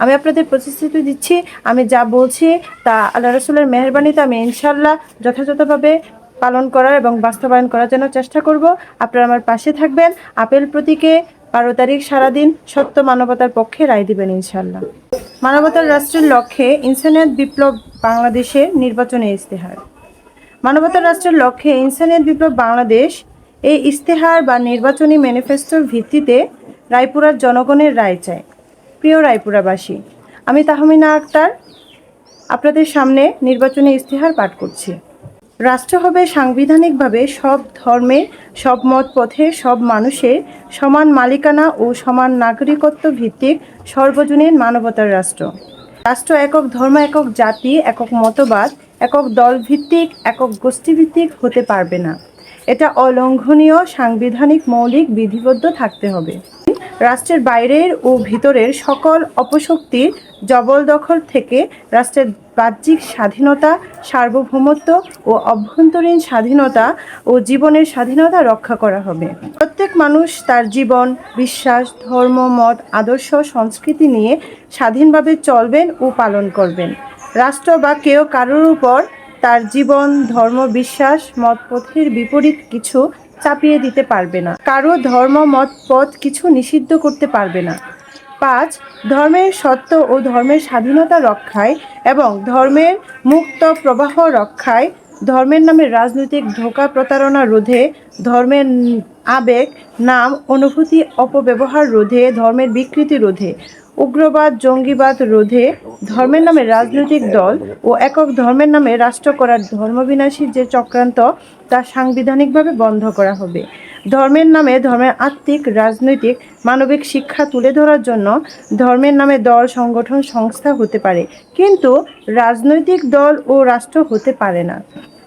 আমি আপনাদের প্রতিশ্রুতি দিচ্ছি, আমি যা বলছি তা আল্লাহ রসুলের মেহরবানিতে আমি ইনশাল্লাহ যথাযথভাবে পালন করার এবং বাস্তবায়ন করার জন্য চেষ্টা করব। আপনারা আমার পাশে থাকবেন। আপেল প্রতীকে বারো তারিখ সারাদিন সত্য মানবতার পক্ষে রায় দিবেন ইনশাল্লাহ মানবতার রাষ্ট্রের লক্ষ্যে ইনসানিয়াত বিপ্লব বাংলাদেশের নির্বাচনে ইস্তেহার মানবতার রাষ্ট্রের লক্ষ্যে ইনসানিয়াত বিপ্লব বাংলাদেশ এই ইস্তেহার বা নির্বাচনী ম্যানিফেস্টোর ভিত্তিতে রায়পুরার জনগণের রায় চায়। প্রিয় রায়পুরাবাসী, আমি তাহমিনা আক্তার, আপনাদের সামনে নির্বাচনী ইস্তেহার পাঠ করছি। রাষ্ট্র হবে সাংবিধানিকভাবে সব ধর্মের, সব মত পথে সব মানুষের সমান মালিকানা ও সমান নাগরিকত্ব ভিত্তিক সর্বজনীন মানবতার রাষ্ট্র। রাষ্ট্র একক ধর্ম, একক জাতি, একক মতবাদ, একক দল ভিত্তিক একক গোষ্ঠীভিত্তিক হতে পারবে না। এটা অলঙ্ঘনীয়, সাংবিধানিক, মৌলিক, বিধিবদ্ধ থাকতে হবে। রাষ্ট্রের বাইরের ও ভিতরের সকল অপশক্তির জবরদখল থেকে রাষ্ট্রের বাহ্যিক স্বাধীনতা, সার্বভৌমত্ব ও অভ্যন্তরীণ স্বাধীনতা ও জীবনের স্বাধীনতা রক্ষা করা হবে। প্রত্যেক মানুষ তার জীবন, বিশ্বাস, ধর্ম, মত, আদর্শ, সংস্কৃতি নিয়ে স্বাধীনভাবে চলবেন ও পালন করবেন। রাষ্ট্র বা কেউ কারোর উপর তার জীবন, ধর্ম, বিশ্বাস, মত পথের বিপরীত কিছু চাপিয়ে দিতে পারবে না। কারও ধর্ম, মত পথ কিছু নিষিদ্ধ করতে পারবে না। পাঁচ, ধর্মের সত্য ও ধর্মের স্বাধীনতা রক্ষায় এবং ধর্মের মুক্ত প্রবাহ রক্ষায় ধর্মের নামে রাজনৈতিক ধোকা প্রতারণা রোধে ধর্মের আবেগ, নাম, অনুভূতি, অপব্যবহার রোধে ধর্মের বিকৃতি রোধে উগ্রবাদ, জঙ্গিবাদ রোধে ধর্মের নামে রাজনৈতিক দল ও একক ধর্মের নামে রাষ্ট্র করার ধর্মবিনাশীর যে চক্রান্ত, তা সাংবিধানিকভাবে বন্ধ করা হবে। ধর্মের নামে ধর্মের আত্মিক, রাজনৈতিক, মানবিক শিক্ষা তুলে ধরার জন্য ধর্মের নামে দল, সংগঠন, সংস্থা হতে পারে। কিন্তু রাজনৈতিক দল ও রাষ্ট্র হতে পারে না।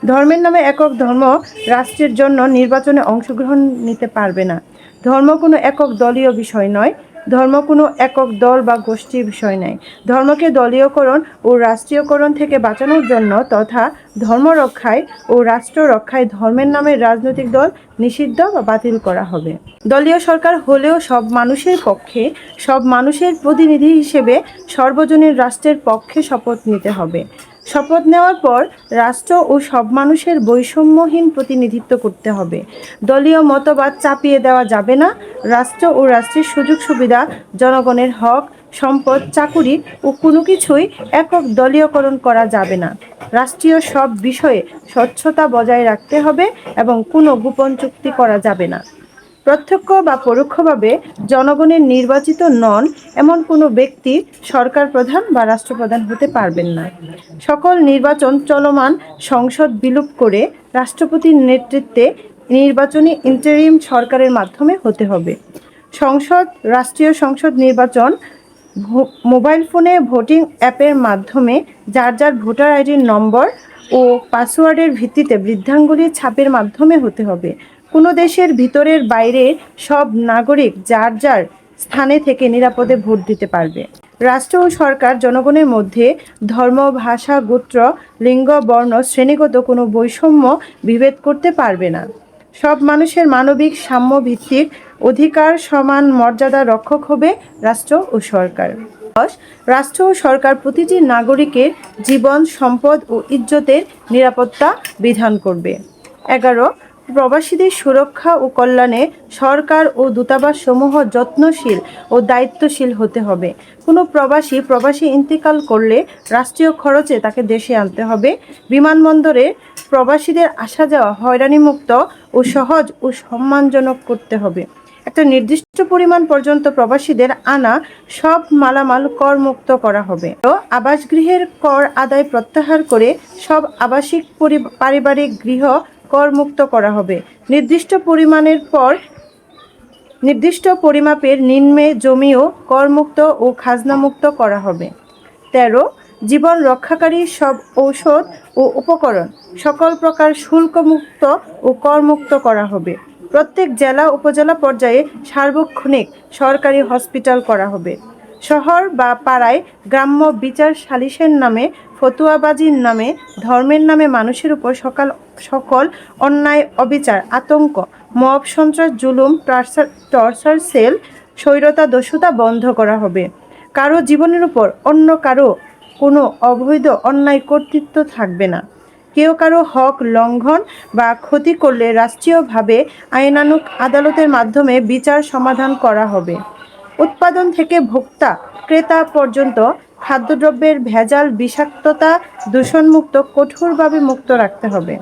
ধর্মের নামে একক ধর্ম রাষ্ট্রের জন্য নির্বাচনে অংশগ্রহণ নিতে পারবে না। ধর্ম কোনো একক দলীয় বিষয় নয়। ধর্ম কোনো একক দল বা গোষ্ঠীর বিষয় নয় ধর্মকে দলীয়করণ ও রাষ্ট্রীয়করণ থেকে বাঁচানোর জন্য তথা ধর্ম রক্ষায় ও রাষ্ট্র রক্ষায় ধর্মের নামে রাজনৈতিক দল নিষিদ্ধ বা বাতিল করা হবে। দলীয় সরকার হলেও সব মানুষের পক্ষে, সব মানুষের প্রতিনিধি হিসেবে সর্বজনীন রাষ্ট্রের পক্ষে শপথ নিতে হবে। শপথ নেওয়ার পর রাষ্ট্র ও সব মানুষের বৈষম্যহীন প্রতিনিধিত্ব করতে হবে। দলীয় মতবাদ চাপিয়ে দেওয়া যাবে না। রাষ্ট্র ও রাষ্ট্রের সুযোগ সুবিধা, জনগণের হক, সম্পদ, চাকুরি ও কোনো কিছুই একক দলীয়করণ করা যাবে না। রাষ্ট্রীয় সব বিষয়ে স্বচ্ছতা বজায় রাখতে হবে এবং কোনো গোপন চুক্তি করা যাবে না। প্রত্যক্ষ বা পরোক্ষভাবে জনগণের নির্বাচিত নন এমন কোনো ব্যক্তি সরকার প্রধান বা রাষ্ট্রপ্রধান হতে পারবেন না। সকল নির্বাচন চলমান সংসদ বিলুপ করে রাষ্ট্রপতির নেতৃত্বে নির্বাচনী ইন্টারিম সরকারের মাধ্যমে হতে হবে। সংসদ, রাষ্ট্রীয় সংসদ নির্বাচন মোবাইল ফোনে ভোটিং অ্যাপের মাধ্যমে যার যার ভোটার আইডির নম্বর ও পাসওয়ার্ডের ভিত্তিতে বৃদ্ধাঙ্গুলির ছাপের মাধ্যমে হতে হবে। কোনো দেশের ভিতরের বাইরে সব নাগরিক যার যার স্থানে থেকে নিরাপদে ভোট দিতে পারবে। রাষ্ট্র ও সরকার জনগণের মধ্যে ধর্ম, ভাষা, গোত্র, লিঙ্গ, বর্ণ, শ্রেণীগত কোনো বৈষম্য বিভেদ করতে পারবে না। সব মানুষের মানবিক সাম্য ভিত্তিক অধিকার, সমান মর্যাদা রক্ষক হবে রাষ্ট্র ও সরকার। রাষ্ট্র ও সরকার প্রতিটি নাগরিকের জীবন, সম্পদ ও ইজ্জতের নিরাপত্তা বিধান করবে। এগারো প্রবাসীদের সুরক্ষা ও কল্যাণে সরকার ও দূতাবাস সমূহ যত্নশীল ও দায়িত্বশীল হতে হবে। কোনো প্রবাসী প্রবাসী ইন্তেকাল করলে রাষ্ট্রীয় খরচে তাকে দেশে আনতে হবে। বিমানবন্দরে প্রবাসীদের আসা যাওয়া হয়রানিমুক্ত ও সহজ ও সম্মানজনক করতে হবে। একটা নির্দিষ্ট পরিমাণ পর্যন্ত প্রবাসীদের আনা সব মালামাল করমুক্ত করা হবে। আবাসগৃহের কর আদায় প্রত্যাহার করে সব আবাসিক পারিবারিক গৃহ করমুক্ত করা হবে। নির্দিষ্ট পরিমাণের পর নির্দিষ্ট পরিমাপের নিম্নে জমিও করমুক্ত ও খাজনামুক্ত করা হবে। তেরো, জীবন রক্ষাকারী সব ঔষধ ও উপকরণ সকল প্রকার শুল্কমুক্ত ও করমুক্ত করা হবে। প্রত্যেক জেলা উপজেলা পর্যায়ে সার্বক্ষণিক সরকারি হসপিটাল করা হবে। শহর বা পাড়ায় গ্রাম্য বিচার সালিসের নামে, ফতুয়াবাজির নামে, ধর্মের নামে মানুষের উপর সকাল, সকল অন্যায়, অবিচার, আতঙ্ক, মব, সন্ত্রাস, জুলুম, টর্চার সেল, স্বৈরতা, দস্যুতা বন্ধ করা হবে। কারও জীবনের উপর অন্য কারও কোনো অবৈধ অন্যায় কর্তৃত্ব থাকবে না। কেউ কারও হক লঙ্ঘন বা ক্ষতি করলে রাষ্ট্রীয়ভাবে আইনানুক আদালতের মাধ্যমে বিচার সমাধান করা হবে। উৎপাদন থেকে ভোক্তা, ক্রেতা পর্যন্ত খাদ্যদ্রব্যের ভেজাল বিষাক্ততা দূষণমুক্ত কঠোরভাবে মুক্ত রাখতে হবে।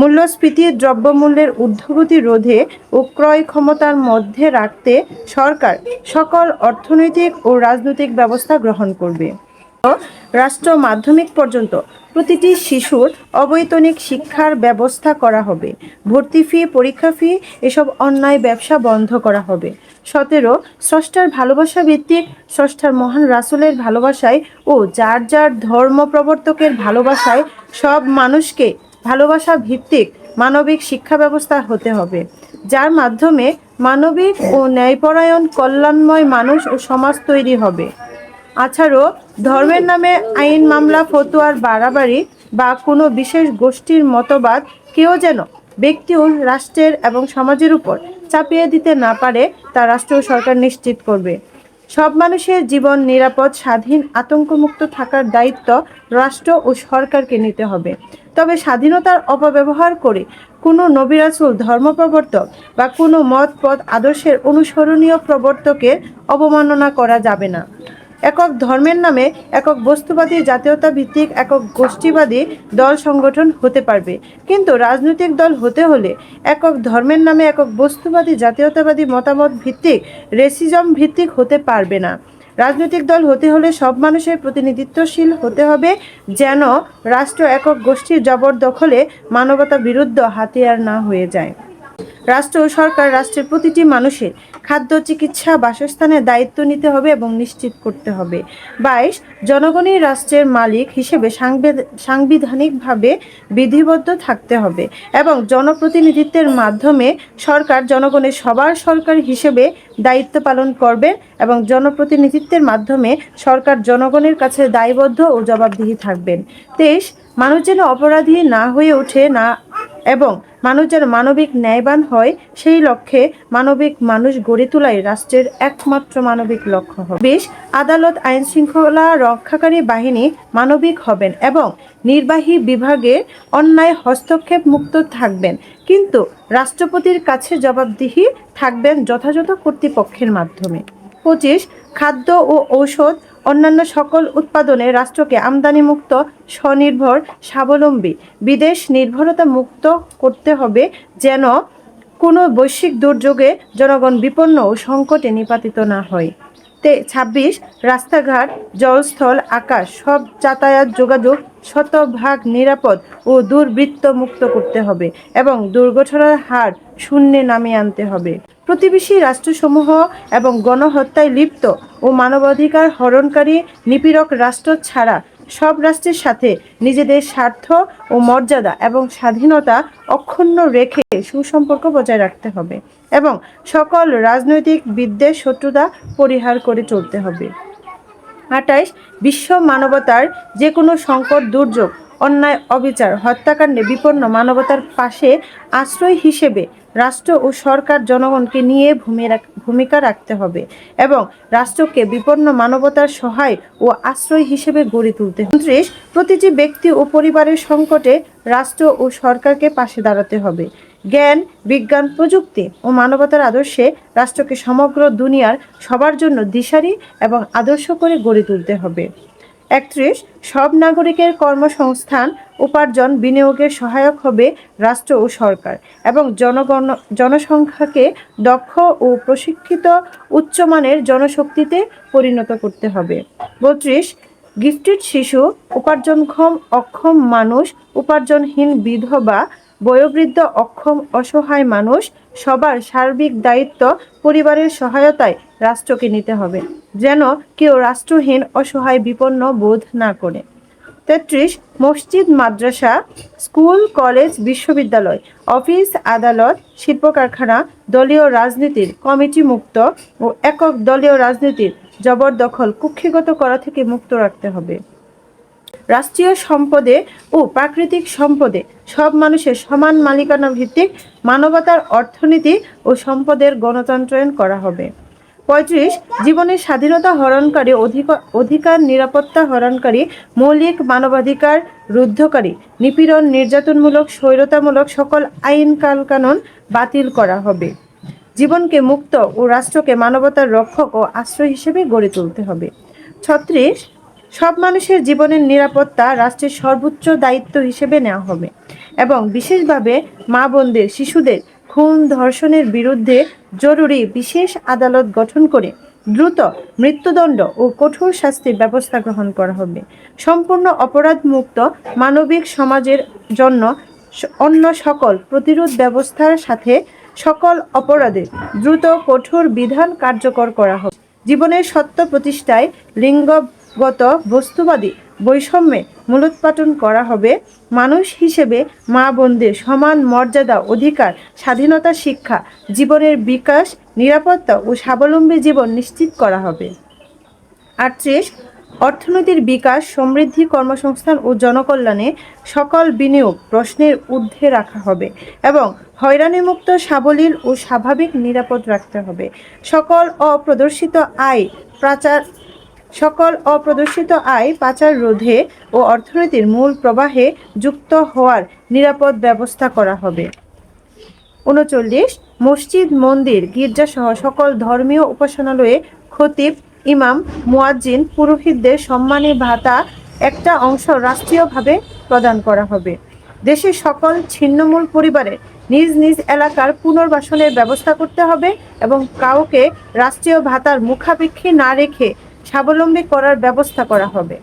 মূল্যস্ফীতি দ্রব্যমূল্যের ঊর্ধ্বগতি রোধে ও ক্রয় ক্ষমতার মধ্যে রাখতে সরকার সকল অর্থনৈতিক ও রাজনৈতিক ব্যবস্থা গ্রহণ করবে। রাষ্ট্র মাধ্যমিক পর্যন্ত প্রতিটি শিশুর অবৈতনিক শিক্ষার ব্যবস্থা করা হবে। ভর্তি ফি, পরীক্ষা ফি, এসব অন্যায় ব্যবসা বন্ধ করা হবে। সতেরো, স্রষ্টার ভালোবাসা ভিত্তিক, স্রষ্টার মহান রাসুলের ভালোবাসায় ও যার যার ধর্ম প্রবর্তকের ভালোবাসায় সব মানুষকে ভালোবাসা ভিত্তিক মানবিক শিক্ষা ব্যবস্থা হতে হবে। যার মাধ্যমে মানবিক ও ন্যায়পরায়ণ, কল্যাণময় মানুষ ও সমাজ তৈরি হবে। আছাড়ও ধর্মের নামে আইন, মামলা, ফতোয়ার বাড়াবাড়ি বা কোনো বিশেষ গোষ্ঠীর মতবাদ কেউ যেন ব্যক্তি ও রাষ্ট্রের এবং সমাজের উপর চাপিয়ে দিতে না পারে তা রাষ্ট্র সরকার নিশ্চিত করবে। সব মানুষের জীবন নিরাপদ, স্বাধীন, আতঙ্কমুক্ত থাকার দায়িত্ব রাষ্ট্র ও সরকারকে নিতে হবে। তবে স্বাধীনতার অপব্যবহার করে কোনো নবিরাসুল ধর্ম প্রবর্তক বা কোনো মত পথ আদর্শের অনুসরণীয় প্রবর্তকের অবমাননা করা যাবে না। একক ধর্মের নামে একক বস্তুবাদী জাতীয়তা ভিত্তিক একক গোষ্ঠীবাদী দল সংগঠন হতে পারবে। কিন্তু রাজনৈতিক দল হতে হলে একক ধর্মের নামে একক বস্তুবাদী জাতীয়তাবাদী মতামত ভিত্তিক রেসিজম ভিত্তিক হতে পারবে না। রাজনৈতিক দল হতে হলে সব মানুষের প্রতিনিধিত্বশীল হতে হবে যেন রাষ্ট্র একক গোষ্ঠীর জবরদখলে মানবতা বিরুদ্ধ হাতিয়ার না হয়ে যায়। রাষ্ট্র ও সরকার রাষ্ট্রের প্রতিটি মানুষের খাদ্য, চিকিৎসা, বাসস্থানের দায়িত্ব নিতে হবে এবং নিশ্চিত করতে হবে। বাইশ, জনগণই রাষ্ট্রের মালিক হিসেবে সাংবিধ- সাংবিধানিকভাবে বিধিবদ্ধ থাকতে হবে এবং জনপ্রতিনিধিত্বের মাধ্যমে সরকার জনগণের সবার সরকার হিসেবে দায়িত্ব পালন করবে এবং জনপ্রতিনিধিত্বের মাধ্যমে সরকার জনগণের কাছে দায়বদ্ধ ও জবাবদিহি থাকবেন। তেইশ, মানুষ যেন অপরাধী না হয়ে ওঠে, না এবং মানুষ যেন মানবিক ন্যায়বান হয়, সেই লক্ষ্যে মানবিক মানুষ গড়ে তোলাই রাষ্ট্রের একমাত্র মানবিক লক্ষ্য হবে। বেশ, আদালত আইন শৃঙ্খলা রক্ষাকারী বাহিনী মানবিক হবেন এবং নির্বাহী বিভাগে অন্যায় হস্তক্ষেপ মুক্ত থাকবেন। কিন্তু রাষ্ট্রপতির কাছে জবাবদিহি থাকবেন যথাযথ কর্তৃপক্ষের মাধ্যমে। পঁচিশ, খাদ্য ও ঔষধ অন্যান্য সকল উৎপাদনে রাষ্ট্রকে আমদানিমুক্ত, স্বনির্ভর, স্বাবলম্বী, বিদেশ নির্ভরতা মুক্ত করতে হবে যেন কোনো বৈশ্বিক দুর্যোগে জনগণ বিপন্ন ও সংকটে নিপাতিত না হয়। তে ছাব্বিশ, রাস্তাঘাট, জলস্থল, আকাশ সব যাতায়াত যোগাযোগ শতভাগ নিরাপদ ও দুর্বৃত্ত মুক্ত করতে হবে এবং দুর্ঘটনার হার শূন্যে নামিয়ে আনতে হবে। প্রতিবেশী রাষ্ট্রসমূহ এবং গণহত্যায় লিপ্ত ও মানবাধিকার হরণকারী নিপীড়ক রাষ্ট্র ছাড়া সব রাষ্ট্রের সাথে নিজেদের স্বার্থ ও মর্যাদা এবং স্বাধীনতা অক্ষুণ্ণ রেখে সুসম্পর্ক বজায় রাখতে হবে এবং সকল রাজনৈতিক বিদ্বেষ শত্রুতা পরিহার করে চলতে হবে। আটাইশ বিশ্ব মানবতার যে কোনো সংকট দুর্যোগ অন্যায়, অবিচার, হত্যাকাণ্ডে বিপন্ন মানবতার পাশে আশ্রয় হিসেবে রাষ্ট্র ও সরকার জনগণকে নিয়ে ভূমিকা রাখতে হবে এবং রাষ্ট্রকে বিপন্ন মানবতার সহায় ও আশ্রয় হিসেবে গড়ে তুলতে উনত্রিশ, প্রতিটি ব্যক্তি ও পরিবারের সংকটে রাষ্ট্র ও সরকারকে পাশে দাঁড়াতে হবে। জ্ঞান, বিজ্ঞান, প্রযুক্তি ও মানবতার আদর্শে রাষ্ট্রকে সমগ্র দুনিয়ার সবার জন্য দিশারি এবং আদর্শ করে গড়ে তুলতে হবে। একত্রিশ, সব নাগরিকের কর্মসংস্থান উপার্জন বিনিয়োগের সহায়ক হবে রাষ্ট্র ও সরকার এবং জনগণ, জনসংখ্যাকে দক্ষ ও প্রশিক্ষিত উচ্চমানের জনশক্তিতে পরিণত করতে হবে। বত্রিশ গিফটেড শিশু, উপার্জনক্ষম, অক্ষম মানুষ, উপার্জনহীন বিধবা, বয়োবৃদ্ধ, অক্ষম, অসহায় মানুষ সবার সার্বিক দায়িত্ব পরিবারের সহায়তায় রাষ্ট্রকে নিতে হবে। যেন কেউ রাষ্ট্রহীন, অসহায়, বিপন্ন বোধ না করে। তেত্রিশ, মসজিদ, মাদ্রাসা, স্কুল, কলেজ, বিশ্ববিদ্যালয়, অফিস, আদালত শিল্প কারখানা দলীয় রাজনীতির কমিটি মুক্ত ও একক দলীয় রাজনীতির জবরদখল কুক্ষিগত করা থেকে মুক্ত রাখতে হবে। রাষ্ট্রীয় সম্পদে ও প্রাকৃতিক সম্পদে সব মানুষের সমান মালিকানা ভিত্তিক মানবতার অর্থনীতি ও সম্পদের গণতন্ত্রায়ন করা হবে। পঁয়ত্রিশ, জীবনের স্বাধীনতা হরণকারী অধিক- অধিকার নিরাপত্তা হরণকারী মৌলিক মানবাধিকার রুদ্ধকারী নিপীড়ন নির্যাতনমূলক স্বৈরতামূলক সকল আইন কানুন বাতিল করা হবে। জীবনকে মুক্ত ও রাষ্ট্রকে মানবতার রক্ষক ও আশ্রয় হিসেবে গড়ে তুলতে হবে। ছত্রিশ, সব মানুষের জীবনের নিরাপত্তা রাষ্ট্রের সর্বোচ্চ দায়িত্ব হিসেবে নেওয়া হবে এবং বিশেষভাবে মা বোনদের, শিশুদের খুন ধর্ষণের বিরুদ্ধে জরুরি বিশেষ আদালত গঠন করে দ্রুত মৃত্যুদণ্ড ও কঠোর শাস্তির ব্যবস্থা গ্রহণ করা হবে। সম্পূর্ণ অপরাধমুক্ত মানবিক সমাজের জন্য অন্য সকল প্রতিরোধ ব্যবস্থার সাথে সকল অপরাধে দ্রুত কঠোর বিধান কার্যকর করা হবে। জীবনের সত্য প্রতিষ্ঠায় লিঙ্গগত বস্তুবাদী বৈষম্যে মূলোৎপাটন করা হবে, মানুষ হিসেবে মা বোনদের সমান মর্যাদা, অধিকার, স্বাধীনতা, শিক্ষা, জীবনের বিকাশ, নিরাপত্তা ও স্বাবলম্বী জীবন নিশ্চিত করা হবে। আটত্রিশ অর্থনীতির বিকাশ, সমৃদ্ধি কর্মসংস্থান ও জনকল্যাণে সকল বিনিয়োগ প্রশ্নের ঊর্ধ্বে রাখা হবে এবং হয়রানিমুক্ত, সাবলীল ও স্বাভাবিক নিরাপদ রাখতে হবে। সকল অপ্রদর্শিত আয় পাচার সকল অপ্রদর্শিত আয় পাচার রোধে ও অর্থনীতির মূল প্রবাহে যুক্ত হওয়ার নিরাপদ ব্যবস্থা করা হবে। উনচল্লিশ, মসজিদ, মন্দির, গির্জাসহ সকল ধর্মীয় উপাসনালয়ে খতিব, ইমাম, মুয়াজ্জিন, পুরোহিতদের সম্মানী ভাতা একটা অংশ রাষ্ট্রীয়ভাবে প্রদান করা হবে। দেশের সকল ছিন্নমূল পরিবারে নিজ নিজ এলাকার পুনর্বাসনের ব্যবস্থা করতে হবে এবং কাউকে রাষ্ট্রীয় ভাতার মুখাপেক্ষী না রেখে স্বাবলম্বী করার ব্যবস্থা করা হবে।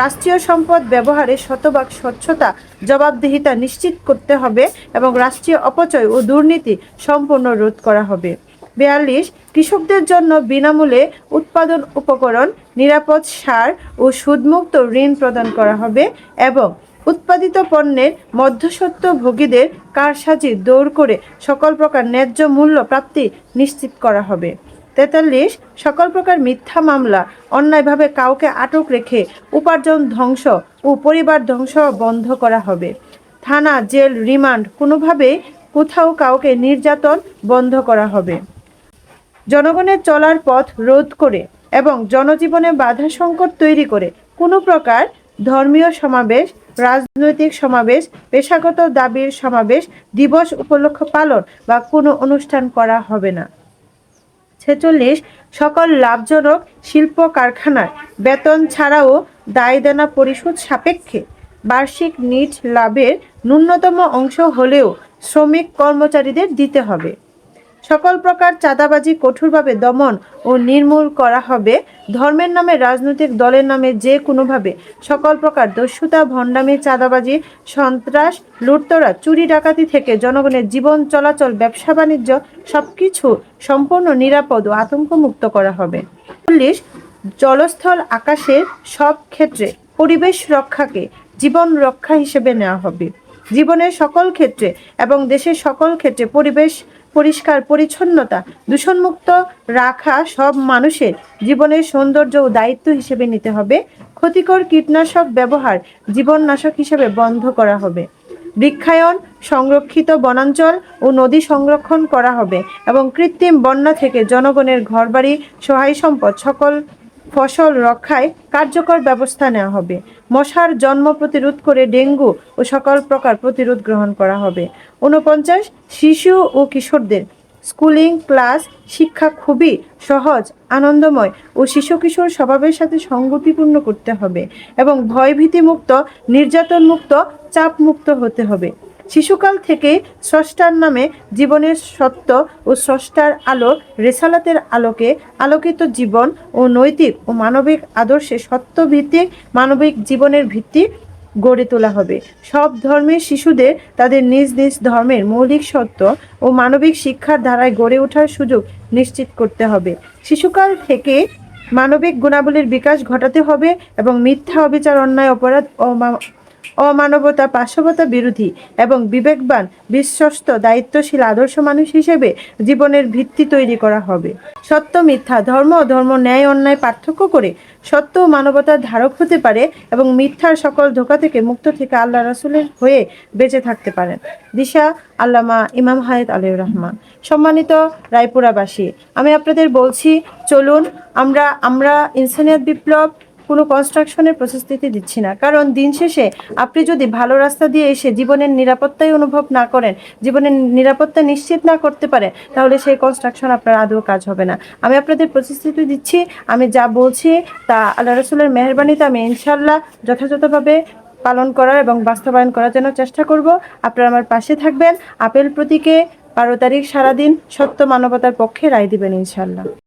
রাষ্ট্রীয় সম্পদ ব্যবহারে শতভাগ স্বচ্ছতা, জবাবদিহিতা নিশ্চিত করতে হবে এবং রাষ্ট্রীয় অপচয় ও দুর্নীতি সম্পূর্ণ রোধ করা হবে। বিয়াল্লিশ, কৃষকদের জন্য বিনামূল্যে উৎপাদন উপকরণ, নিরাপদ সার ও সুদমুক্ত ঋণ প্রদান করা হবে এবং উৎপাদিত পণ্যের মধ্যসত্ত্ব ভোগীদের কারসাজি দৌড় করে সকল প্রকার ন্যায্য মূল্য প্রাপ্তি নিশ্চিত করা হবে। তেতাল্লিশ, সকল প্রকার মিথ্যা মামলা, অন্যায়ভাবে কাউকে আটক রেখে উপার্জন ধ্বংস ও পরিবার ধ্বংস বন্ধ করা হবে। থানা, জেল, রিমান্ড, কোনোভাবেই কোথাও কাউকে নির্যাতন বন্ধ করা হবে। জনগণের চলার পথ রোধ করে এবং জনজীবনে বাধা সংকট তৈরি করে কোনো প্রকার ধর্মীয় সমাবেশ, রাজনৈতিক সমাবেশ, পেশাগত দাবির সমাবেশ, দিবস উপলক্ষ পালন বা কোনো অনুষ্ঠান করা হবে না। ছেচল্লিশ সকল লাভজনক শিল্প কারখানার বেতন ছাড়াও দায় দেনা পরিশোধ সাপেক্ষে বার্ষিক নিট লাভের ন্যূনতম অংশ হলেও শ্রমিক কর্মচারীদের দিতে হবে। সকল প্রকার চাঁদাবাজি কঠোরভাবে দমন ও নির্মূল করা হবে। ধর্মের নামে, রাজনৈতিক দলের নামে যে কোনোভাবে সকল প্রকার দস্যুতা, ভণ্ডামি, চাঁদাবাজি, সন্ত্রাস, লুটতরা, চুরি, ডাকাতি থেকে জনগণের জীবন চলাচল, ব্যবসা, বাণিজ্য সবকিছু সম্পূর্ণ নিরাপদ ও আতঙ্কমুক্ত করা হবে। চল্লিশ, জলস্থল আকাশের সব ক্ষেত্রে পরিবেশ রক্ষাকে জীবন রক্ষা হিসেবে নেওয়া হবে। জীবনের সকল ক্ষেত্রে এবং দেশের সকল ক্ষেত্রে পরিবেশ পরিষ্কার, পরিচ্ছন্নতা দূষণমুক্ত রাখা সব মানুষের জীবনের সৌন্দর্য ও দায়িত্ব হিসেবে নিতে হবে। ক্ষতিকর কীটনাশক ব্যবহার জীবননাশক হিসেবে বন্ধ করা হবে। বৃক্ষায়ন, সংরক্ষিত বনাঞ্চল ও নদী সংরক্ষণ করা হবে এবং কৃত্রিম বন্যা থেকে জনগণের ঘরবাড়ি সহায় সম্পদ সকল ফসল রক্ষায় কার্যকর ব্যবস্থা নেওয়া হবে। মশার জন্ম প্রতিরোধ করে ডেঙ্গু ও সকল প্রকার প্রতিরোধ গ্রহণ করা হবে। ঊনপঞ্চাশ শিশু ও কিশোরদের স্কুলিং ক্লাস শিক্ষা খুবই সহজ, আনন্দময় ও শিশু কিশোর স্বভাবের সাথে সঙ্গতিপূর্ণ করতে হবে এবং ভয়ভীতিমুক্ত, নির্যাতনমুক্ত, চাপমুক্ত হতে হবে। শিশুকাল থেকে স্রষ্টার নামে জীবনের সত্য ও স্রষ্টার আলো রেসালাতের আলোকে আলোকিত জীবন ও নৈতিক ও মানবিক আদর্শে সত্যভিত্তিক মানবিক জীবনের ভিত্তি গড়ে তোলা হবে। সব ধর্মের শিশুদের তাদের নিজ নিজ ধর্মের মৌলিক সত্য ও মানবিক শিক্ষার ধারায় গড়ে ওঠার সুযোগ নিশ্চিত করতে হবে। শিশুকাল থেকে মানবিক গুণাবলীর বিকাশ ঘটাতে হবে এবং মিথ্যা অবিচার, অন্যায়, অপরাধ ও অমানবতা পাশবতা বিরোধী এবং বিবেকবান, বিশ্বস্ত, দায়িত্বশীল, আদর্শ মানুষ হিসেবে জীবনের ভিত্তি তৈরি করা হবে। সত্য, মিথ্যা, ধর্ম ধর্ম, ন্যায়, অন্যায় পার্থক্য করে সত্য মানবতার ধারক হতে পারে এবং মিথ্যার সকল ধোকা থেকে মুক্ত থেকে আল্লাহ রাসুলের হয়ে বেঁচে থাকতে পারেন। দিশা, আল্লামা ইমাম হায়েদ আলিউর রহমান। সম্মানিত রায়পুরাবাসী, আমি আপনাদের বলছি, চলুন আমরা আমরা ইনসানিয়াত বিপ্লব কোনো কনস্ট্রাকশনের প্রতিশ্রুতি দিচ্ছি না। কারণ দিন শেষে আপনি যদি ভালো রাস্তা দিয়ে এসে জীবনের নিরাপত্তাই অনুভব না করেন, জীবনের নিরাপত্তা নিশ্চিত না করতে পারেন, তাহলে সেই কনস্ট্রাকশন আপনার আদৌ কাজ হবে না। আমি আপনাদের প্রতিশ্রুতি দিচ্ছি, আমি যা বলছি তা আল্লাহ রসুলের মেহরবানিতে আমি ইনশাল্লাহ যথাযথভাবে পালন করার এবং বাস্তবায়ন করার জন্য চেষ্টা করব। আপনারা আমার পাশে থাকবেন, আপেল প্রতীকে বারো তারিখ সারাদিন সত্য মানবতার পক্ষে রায় দিবেন ইনশাল্লাহ